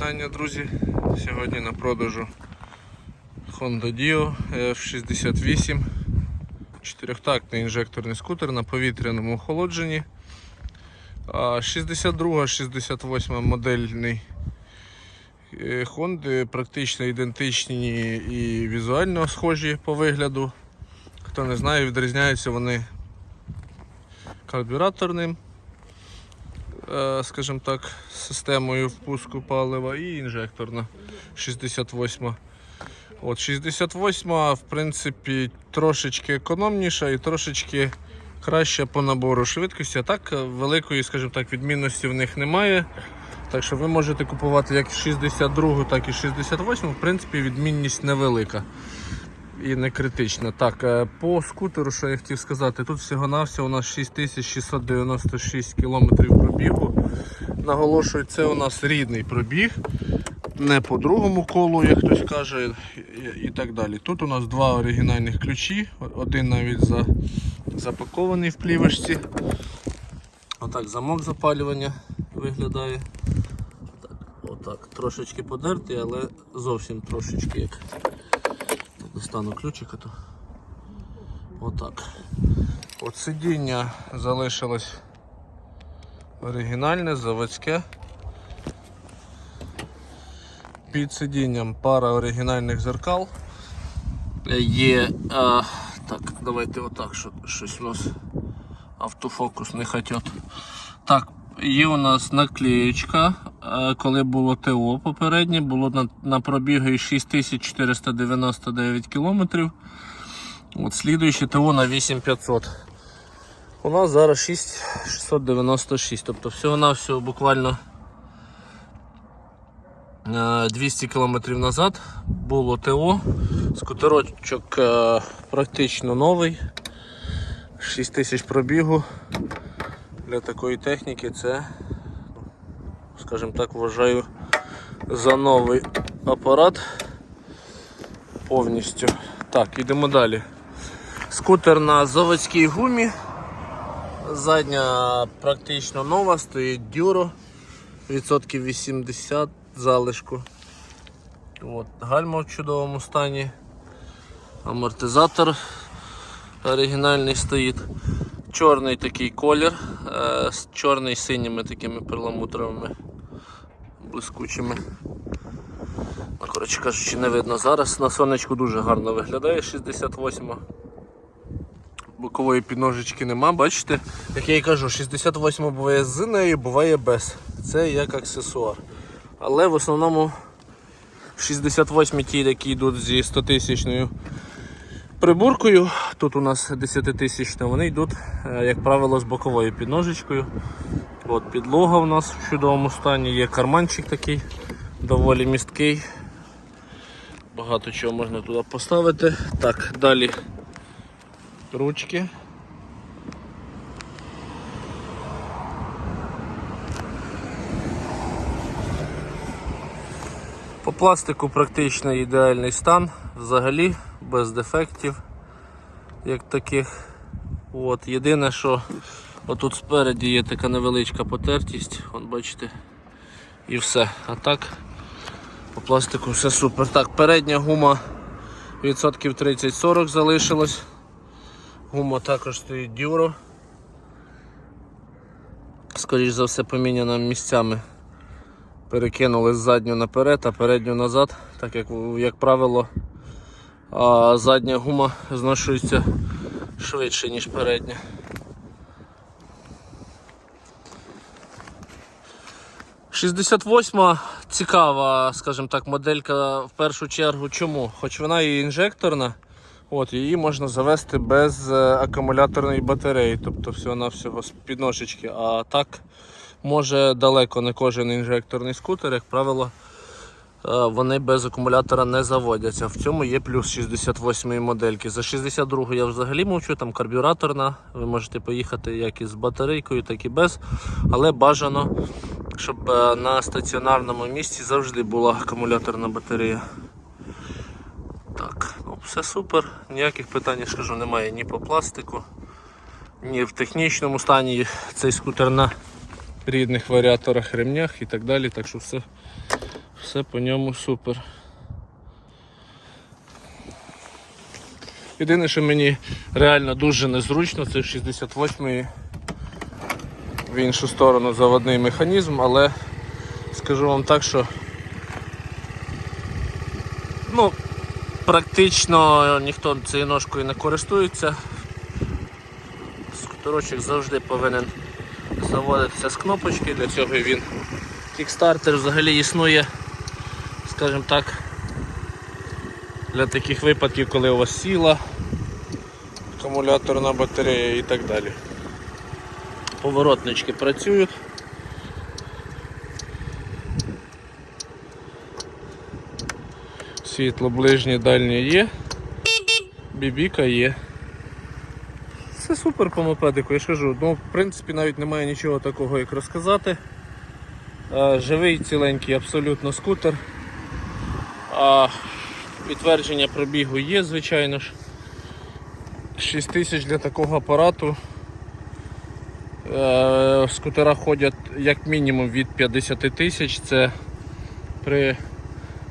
вітання, друзі. Сьогодні на продажу Honda Dio F68. Чотирьохтактний інжекторний скутер на повітряному охолодженні. 62-68 модельний е, Honda практично ідентичні і візуально схожі по вигляду. Хто не знає, відрізняються вони карбюраторним скажімо так, системою впуску палива і інжекторна 68. От 68, в принципі, трошечки економніша і трошечки краща по набору швидкості. А так, е, великої, скажімо так, відмінності в них немає. Так що ви можете купувати як 62, так і 68. В принципі, відмінність невелика і не критична. Так, е, по скутеру, що я хотів сказати, тут всього-навсього у нас 6696 км пробігу. Наголошую, це у нас рідний пробіг, не по другому колу, як хтось каже, і, так далі. Тут у нас два оригінальних ключі, один навіть за, запакований в плівочці. Отак замок запалювання виглядає. Так, отак, трошечки подертий, але зовсім трошечки як. Достану ключика то. Отак. От сидіння залишилось оригінальне, заводське. Під сидінням пара оригінальних зеркал. Є. А, так, давайте отак, що щось у нас автофокус не хотять. Так, є у нас наклеєчка. Е, Коли було ТО попереднє, було на, на пробіги 6499 кілометрів. От слідуюче ТО на 8500. У нас зараз 6696. Тобто всього-навсього буквально е, 200 кілометрів назад було ТО. Скутерочок е, практично новий. 6 тисяч пробігу. Для такої техніки це, скажімо так, вважаю за новий апарат повністю. Так, йдемо далі. Скутер на заводській гумі. Задня практично нова, стоїть дюро, відсотків 80 залишку. От, гальма в чудовому стані. Амортизатор оригінальний стоїть. Чорний такий колір, е, з чорний синіми такими перламутровими блискучими. Коротше кажучи, не видно зараз. На сонечку дуже гарно виглядає 68 Бокової підножечки нема, бачите? Як я і кажу, 68 буває з нею, буває без. Це як аксесуар. Але в основному 68 ті, які йдуть зі 100 тисячною приборкою, тут у нас 10 тисячна, вони йдуть, е, як правило, з боковою підножечкою. От Підлога у нас в чудовому стані, є карманчик такий, доволі місткий. Багато чого можна туди поставити. Так, далі ручки. По пластику практично ідеальний стан, взагалі без дефектів, як таких. От. Єдине, що отут спереді є така невеличка потертість, Вон, бачите, і все. А так по пластику все супер. Так, передня гума відсотків 30-40 залишилось. Гума також стоїть дюро. Скоріше за все поміняна місцями. Перекинули задню наперед, а передню назад, так як, як правило, а задня гума зношується швидше, ніж передня. Шістдесят восьма цікава, скажімо так, моделька в першу чергу. Чому? Хоч вона і інжекторна, от, її можна завести без е, акумуляторної батареї, тобто всього-навсього з підножечки. А так може далеко не кожен інжекторний скутер, як правило, вони без акумулятора не заводяться. В цьому є плюс 68-ї модельки. За 62 я взагалі мовчу, там карбюраторна. Ви можете поїхати як із батарейкою, так і без. Але бажано, щоб е, на стаціонарному місці завжди була акумуляторна батарея. Так, ну все супер. Ніяких питань я ж кажу, немає ні по пластику, ні в технічному стані цей скутер на рідних варіаторах, ремнях і так далі. Так що все, Все по ньому супер. Єдине, що мені реально дуже незручно, це 68-й в іншу сторону заводний механізм, але скажу вам так, що ну, практично ніхто цією ножкою не користується. Скутерочок завжди повинен заводитися з кнопочки, для цього він. Кікстартер взагалі існує, скажімо так, для таких випадків, коли у вас сіла, акумуляторна батарея і так далі. Поворотнички працюють. Світло ближнє, дальнє є. Бібіка є. Все супер по мопедику, я ж кажу. Ну, в принципі, навіть немає нічого такого, як розказати. Е, Живий ціленький абсолютно скутер. А, підтвердження пробігу є, звичайно ж. 6 тисяч для такого апарату. Е, скутера ходять як мінімум від 50 тисяч. Це при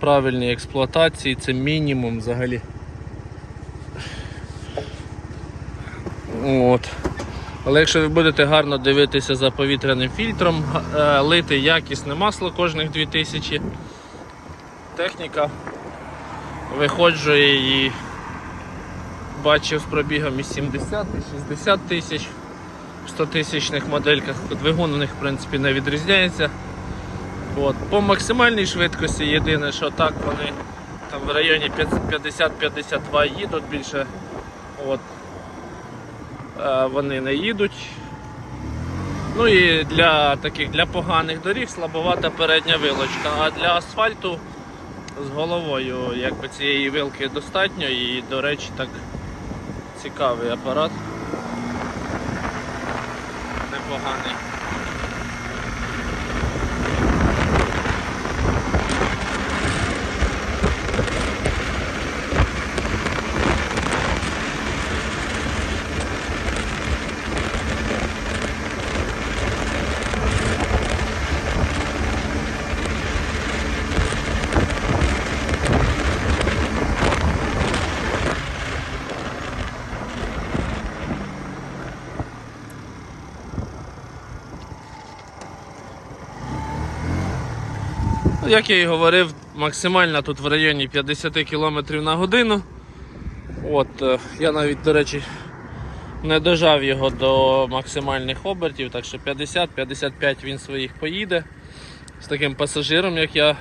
правильній експлуатації, це мінімум взагалі. От. Але якщо ви будете гарно дивитися за повітряним фільтром, е, лити якісне масло кожних 2000, техніка виходжу і бачив з пробігом і 70, і 60 тисяч в 100 тисячних модельках. Двигун у них в принципі не відрізняється. От. По максимальній швидкості єдине, що так вони там в районі 50-52 їдуть більше. От. Е, Вони не їдуть. Ну і для таких для поганих доріг слабовата передня вилочка, а для асфальту з головою якби цієї вилки достатньо і, до речі, так цікавий апарат. Непоганий. Як я і говорив, максимально тут в районі 50 км на годину. От, е, я навіть, до речі, не дожав його до максимальних обертів, так що 50-55 він своїх поїде. З таким пасажиром, як я, е,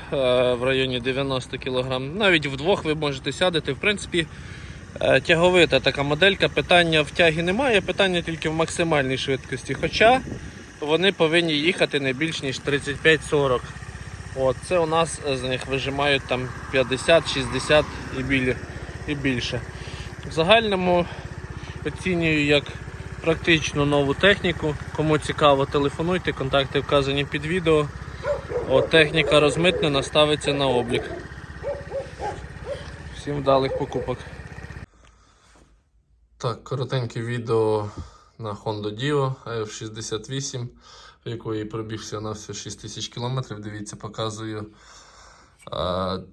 в районі 90 кг. Навіть вдвох ви можете сядати. В принципі, е, тяговита така моделька. Питання в тягі немає, питання тільки в максимальній швидкості. Хоча вони повинні їхати не більш ніж 35-40. От, це у нас з них вижимають там 50-60 і, більше. В загальному оцінюю як практично нову техніку. Кому цікаво, телефонуйте, контакти вказані під відео. От, техніка розмитнена, ставиться на облік. Всім вдалих покупок. Так, коротеньке відео на Honda Dio F68, в якої пробігся на все 6 тисяч кілометрів. Дивіться, показую.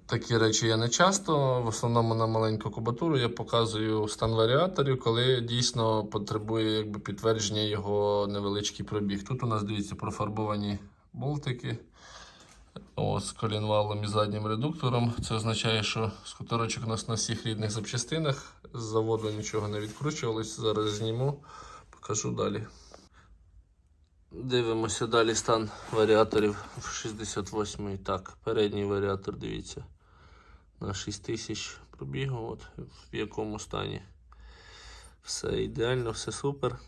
Такі речі я не часто. В основному на маленьку кубатуру я показую стан варіаторів, коли дійсно потребує якби, підтвердження його невеличкий пробіг. Тут у нас дивіться профарбовані болтики. О, з колінвалом і заднім редуктором. Це означає, що скутерочок у нас на всіх рідних запчастинах. З заводу нічого не відкручувалось. Зараз зніму, покажу далі. Дивимося далі стан варіаторів в 68 Так, передній варіатор, дивіться, на 6000 пробігу. От в якому стані. Все ідеально, все супер.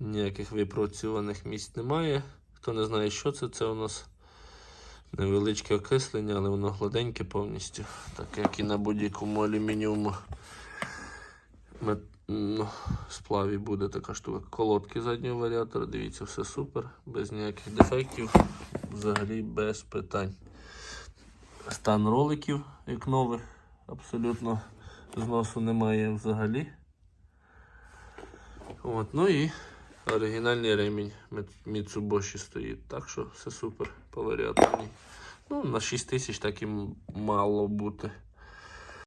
Ніяких випрацьованих місць немає. Хто не знає, що це, це у нас невеличке окислення, але воно гладеньке повністю, так як і на будь-якому алюмініуму сплаві буде така штука. Колодки заднього варіатора, дивіться, все супер, без ніяких дефектів, взагалі без питань. Стан роликів, як нових, абсолютно зносу немає взагалі. От, ну і оригінальний ремінь Mitsubishi стоїть. Так що все супер по варіаторній. Ну, на 6 тисяч так і мало бути.